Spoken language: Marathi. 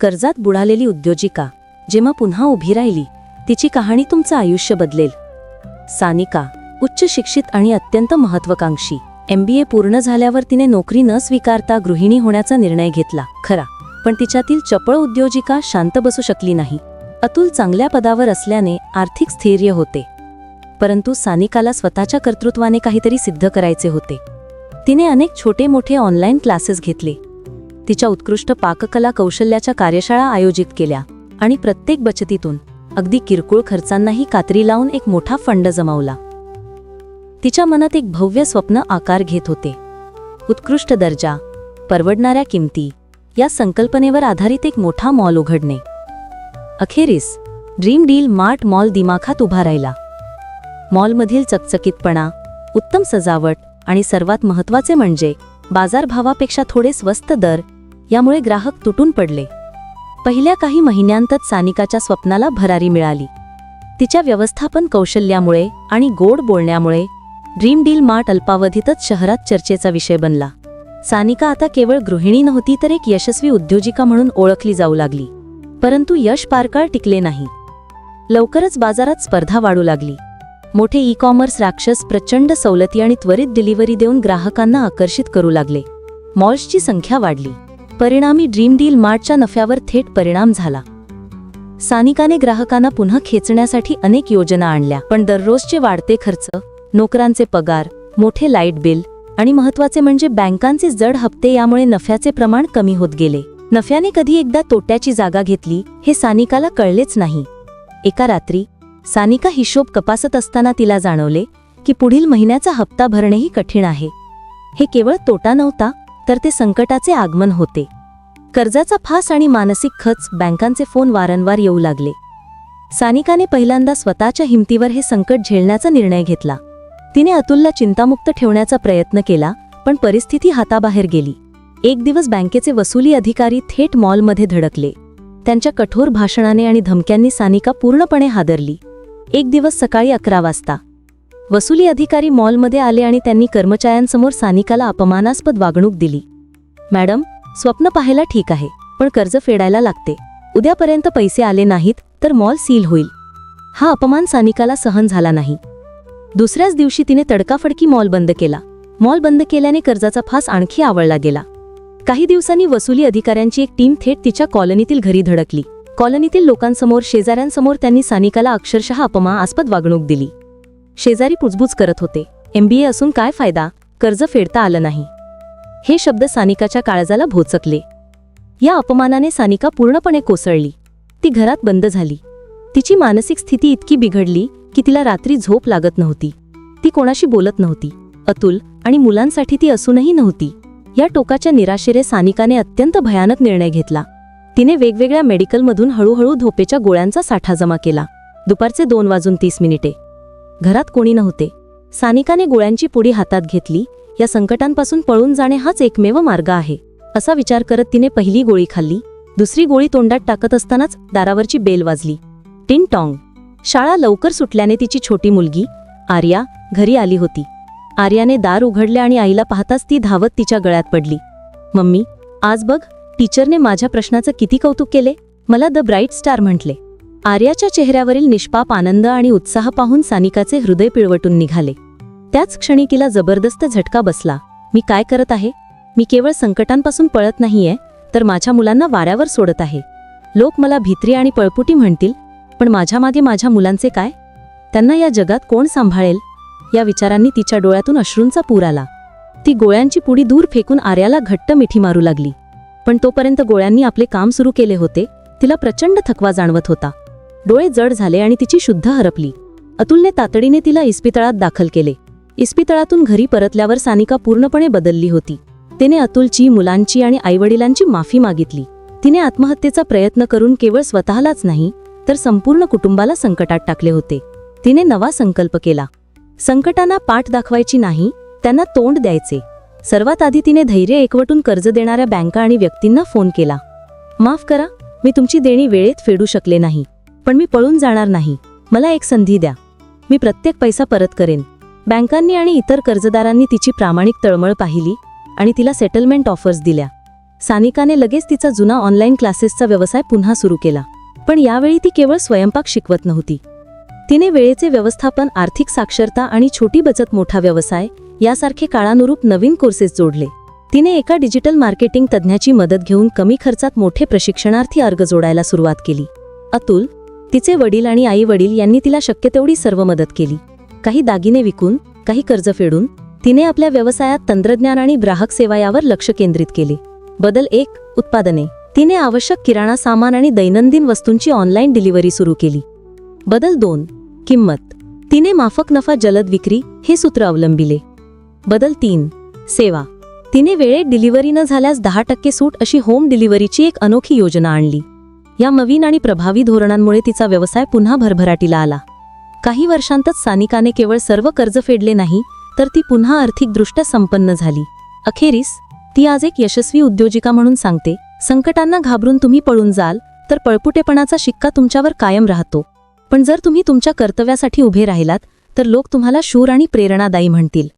कर्जात बुडालेली उद्योजिका. जेव्हा पुन्हा उभी राहिली तिची कहाणी तुमचं आयुष्य बदलेल. सानिका उच्च शिक्षित आणि अत्यंत महत्वाकांक्षी एमबीए पूर्ण झाल्यावर तिने नोकरी न स्वीकारता गृहिणी होण्याचा निर्णय घेतला. खरा. पण तिच्यातील चपळ उद्योजिका शांत बसू शकली नाही. अतुल चांगल्या पदावर असल्याने आर्थिक स्थैर्य होते. परंतु सानिकाला स्वतःच्या कर्तृत्वाने काहीतरी सिद्ध करायचे होते. तिने अनेक छोटे मोठे ऑनलाईन क्लासेस घेतले. तिच्या उत्कृष्ट पाककला कौशल्याच्या कार्यशाळा आयोजित केल्या आणि प्रत्येक बचतीतून अगदी किरकोळ खर्चांनाही कात्री लावून एक मोठा फंड जमावला. तिच्या मनात एक भव्य स्वप्न आकार घेत होते. उत्कृष्ट दर्जा परवडणाऱ्या किमती या संकल्पनेवर आधारित एक मोठा मॉल उघडणे. अखेरीस ड्रीम डील मार्ट मॉल दिमाखात उभा राहिला. मॉलमधील चकचकीतपणा उत्तम सजावट आणि सर्वात महत्त्वाचे म्हणजे बाजारभावापेक्षा थोडे स्वस्त दर यामुळे ग्राहक तुटून पडले. पहिल्या काही महिन्यांतच सानिकाच्या स्वप्नाला भरारी मिळाली. तिच्या व्यवस्थापन कौशल्यामुळे आणि गोड बोलण्यामुळे ड्रीम डील मार्ट अल्पावधीतच शहरात चर्चेचा विषय बनला. सानिका आता केवळ गृहिणी नव्हती तर एक यशस्वी उद्योजिका म्हणून ओळखली जाऊ लागली. परंतु यश पारकाळ टिकले नाही. लवकरच बाजारात स्पर्धा वाढू लागली. मोठे ई कॉमर्स राक्षस प्रचंड सवलती आणि त्वरित डिलिव्हरी देऊन ग्राहकांना आकर्षित करू लागले. मॉल्सची संख्या वाढली. परिणामी ड्रीम डील मार्टच्या नफ्यावर थेट परिणाम झाला. सानिकाने ग्राहकांना पुन्हा खेचण्यासाठी अनेक योजना आणल्या पण दररोजचे वाढते खर्च नोकरांचे पगार मोठे लाइट बिल आणि महत्त्वाचे म्हणजे बँकांचे जड हप्ते यामुळे नफ्याचे प्रमाण कमी होत गेले. नफ्याने कधी एकदा तोट्याची जागा घेतली हे सानिकाला कळलेच नाही. एका रात्री सानिका हिशोब कपासत असताना तिला जाणवले की पुढील महिन्याचा हप्ता भरणेही कठीण आहे. हे केवळ तोटा नव्हता तर ते संकटाचे आगमन होते. कर्जाचा फास आणि मानसिक खच बँकांचे फोन वारंवार येऊ लागले. सानिकाने पहिल्यांदा स्वतःच्या हिमतीवर हे संकट झेलण्याचा निर्णय घेतला. तिने अतुलला चिंतामुक्त ठेवण्याचा प्रयत्न केला पण परिस्थिती हाताबाहेर गेली. एक दिवस बँकेचे वसुली अधिकारी थेट मॉलमध्ये धडकले. त्यांच्या कठोर भाषणाने आणि धमक्यांनी सानिका पूर्णपणे हादरली. एक दिवस सकाळी अकरा वाजता वसुली अधिकारी मॉलमध्ये आले आणि त्यांनी कर्मचाऱ्यांसमोर सानिकाला अपमानास्पद वागणूक दिली. मॅडम स्वप्न पाहायला ठीक आहे पण कर्ज फेडायला लागते. उद्यापर्यंत पैसे आले नाहीत तर मॉल सील होईल. हा अपमान सानिकाला सहन झाला नाही. दुसऱ्याच दिवशी तिने तडकाफडकी मॉल बंद केला. मॉल बंद केल्याने कर्जाचा फास आणखी आवळला गेला. काही दिवसांनी वसुली अधिकाऱ्यांची एक टीम थेट तिच्या कॉलनीतील घरी धडकली. कॉलनीतील लोकांसमोर शेजाऱ्यांसमोर त्यांनी सानिकाला अक्षरशः अपमानास्पद वागणूक दिली. शेजारी पुजबूज करत होते. एमबीए असून काय फायदा? कर्ज फेडता आलं नाही. हे शब्द सानिकाच्या काळजाला भोचकले. या अपमानाने सानिका पूर्णपणे कोसळली. ती घरात बंद झाली. तिची मानसिक स्थिती इतकी बिघडली की तिला रात्री झोप लागत नव्हती. ती कोणाशी बोलत नव्हती. अतुल आणि मुलांसाठी ती असूनही नव्हती. या टोकाच्या निराशेरे सानिकाने अत्यंत भयानक निर्णय घेतला. तिने वेगवेगळ्या मेडिकलमधून हळूहळू धोपेच्या गोळ्यांचा साठा जमा केला. दुपारचे दोन वाजून तीस मिनिटे. घरात कोणी नव्हते. सानिकाने गोळ्यांची पुडी हातात घेतली. या संकटांपासून पळून जाणे हाच एकमेव मार्ग आहे. असा विचार करत तिने पहिली गोळी खाल्ली. दुसरी गोळी तोंडात टाकत असतानाच दारावरची बेल वाजली. टिन टॉंग. शाळा लवकर सुटल्याने तिची छोटी मुलगी आर्या घरी आली होती. आर्याने दार उघडले आणि आईला पाहताच ती धावत तिच्या गळ्यात पडली. मम्मी आज बघ टीचरने माझ्या प्रश्नाचं किती कौतुक केले? मला द ब्राईट स्टार म्हटले. आर्याच्या चेहऱ्यावरील निष्पाप आनंद आणि उत्साह पाहून सानिकाचे हृदय पिळवटून निघाले. त्याच क्षणी तिला जबरदस्त झटका बसला. मी काय करत आहे? मी केवळ संकटांपासून पळत नाहीये तर माझ्या मुलांना वाऱ्यावर सोडत आहे. लोक मला भित्री आणि पळपुटी म्हणतील पण माझ्या मागे माझ्या मुलांचे काय? त्यांना या जगात कोण सांभाळेल? या विचारांनी तिच्या डोळ्यातून अश्रूंचा पूर आला. ती गोळ्यांची पुडी दूर फेकून आर्याला घट्ट मिठी मारू लागली. पण तोपर्यंत गोळ्यांनी आपले काम सुरू केले होते तिला प्रचंड थकवा जाणवत होता. डोळे जड झाले आणि तिची शुद्ध हरपली. अतुलने तातडीने तिला इस्पितळात दाखल केले. इस्पितळातून घरी परतल्यावर सानिका पूर्णपणे बदलली होती. तिने अतुलची मुलांची आणि आईवडिलांची माफी मागितली. तिने आत्महत्येचा प्रयत्न करून केवळ स्वतःलाच नाही तर संपूर्ण कुटुंबाला संकटात टाकले होते. तिने नवा संकल्प केला. संकटांना पाठ दाखवायची नाही त्यांना तोंड द्यायचे. सर्वात आधी तिने धैर्य एकवटून कर्ज देणाऱ्या बँका आणि व्यक्तींना फोन केला. माफ करा मी तुमची देणी वेळेत फेडू शकले नाही. पण मी पळून जाणार नाही. मला एक संधी द्या. मी प्रत्येक पैसा परत करेन. बँकांनी आणि इतर कर्जदारांनी तिची प्रामाणिक तळमळ पाहिली आणि तिला सेटलमेंट ऑफर्स दिल्या. सानिकाने लगेच तिचा जुना ऑनलाईन क्लासेसचा व्यवसाय पुन्हा सुरू केला. पण यावेळी ती केवळ स्वयंपाक शिकवत नव्हती. तिने वेळेचे व्यवस्थापन आर्थिक साक्षरता आणि छोटी बचत मोठा व्यवसाय यासारखे काळानुरूप नवीन कोर्सेस जोडले. तिने एका डिजिटल मार्केटिंग तज्ज्ञाची मदत घेऊन कमी खर्चात मोठे प्रशिक्षणार्थी अर्ज जोडायला सुरुवात केली. अतुल तिचे वडील आणि आई वडील यांनी तिला शक्य तेवढी सर्व मदत केली. काही दागिने विकून काही कर्ज फेडून तिने आपल्या व्यवसायात तंत्रज्ञान आणि ग्राहक सेवा यावर लक्ष केंद्रित केले. बदल एक उत्पादने. तिने आवश्यक किराणा सामान आणि दैनंदिन वस्तूंची ऑनलाईन डिलिव्हरी सुरू केली. बदल दोन किंमत. तिने माफक नफा जलद विक्री हे सूत्र अवलंबिले. बदल तीन सेवा. तिने वेळेत डिलिव्हरी न झाल्यास दहा टक्के सूट अशी होम डिलिव्हरीची एक अनोखी योजना आणली. या नवीन आणि प्रभावी धोरणांमुळे तिचा व्यवसाय पुन्हा भरभराटीला आला. काही वर्षांतच सानिकाने केवळ सर्व कर्ज फेडले नाही तर ती पुन्हा आर्थिकदृष्ट्या संपन्न झाली. अखेरीस ती आज एक यशस्वी उद्योजिका म्हणून सांगते संकटांना घाबरून तुम्ही पळून जाल तर पळपुटेपणाचा शिक्का तुमच्यावर कायम राहतो. पण जर तुम्ही तुमच्या कर्तव्यासाठी उभे राहिलात तर लोक तुम्हाला शूर आणि प्रेरणादायी म्हणतील.